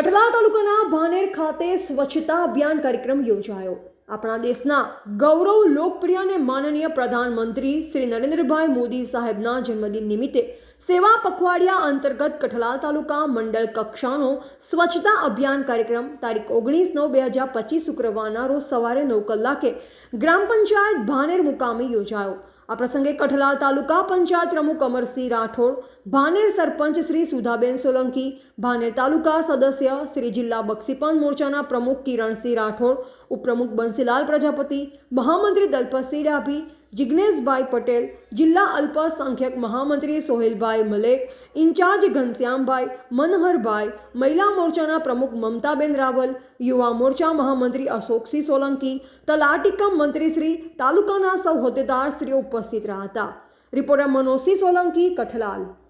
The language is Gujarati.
કઠલા તાલુકાના ભાનેર ખાતે સ્વચ્છતા અભિયાન કાર્યક્રમ યોજાયો. આપણા દેશના ગૌરવ લોકપ્રિય અને માનનીય પ્રધાનમંત્રી શ્રી નરેન્દ્રભાઈ મોદી સાહેબના જન્મદિન નિમિત્તે સેવા પખવાડિયા અંતર્ગત કઠલાલ તાલુકા મંડળ કક્ષાનો સ્વચ્છતા અભિયાન કાર્યક્રમ તારીખ ઓગણીસ નવ બે હજાર પચીસ શુક્રવારના રોજ સવારે નવ કલાકે ગ્રામ પંચાયત ભાનેર મુકામે યોજાયો. આ પ્રસંગે કઠલાલ તાલુકા પંચાયત પ્રમુખ અમરસિંહ રાઠોડ, ભાનેર સરપંચ શ્રી સુધાબેન સોલંકી, ભાનેર તાલુકા સદસ્ય શ્રી જિલ્લા બક્ષીપંત મોરચાના પ્રમુખ કિરણસિંહ રાઠોડ, ઉપપ્રમુખ બંસીલાલ પ્રજાપતિ, મહામંત્રી દલપતસિંહ ડાભી જિજ્ઞેશભાઈ પટેલ, જિલ્લા અલ્પસંખ્યક મહામંત્રી સોહેલભાઈ મલેક, ઇન્ચાર્જ ઘનશ્યામભાઈ મનહરભાઈ, મહિલા મોરચાના પ્રમુખ મમતાબેન રાવલ, યુવા મોરચા મહામંત્રી અશોકસિંહ સોલંકી, તલાટીકમ મંત્રી શ્રી તાલુકાના સૌ હોદ્દેદારશ્રીઓ ઉપસ્થિત રહ્યા હતા. રિપોર્ટર મનોજસિંહ સોલંકી, કઠલાલ.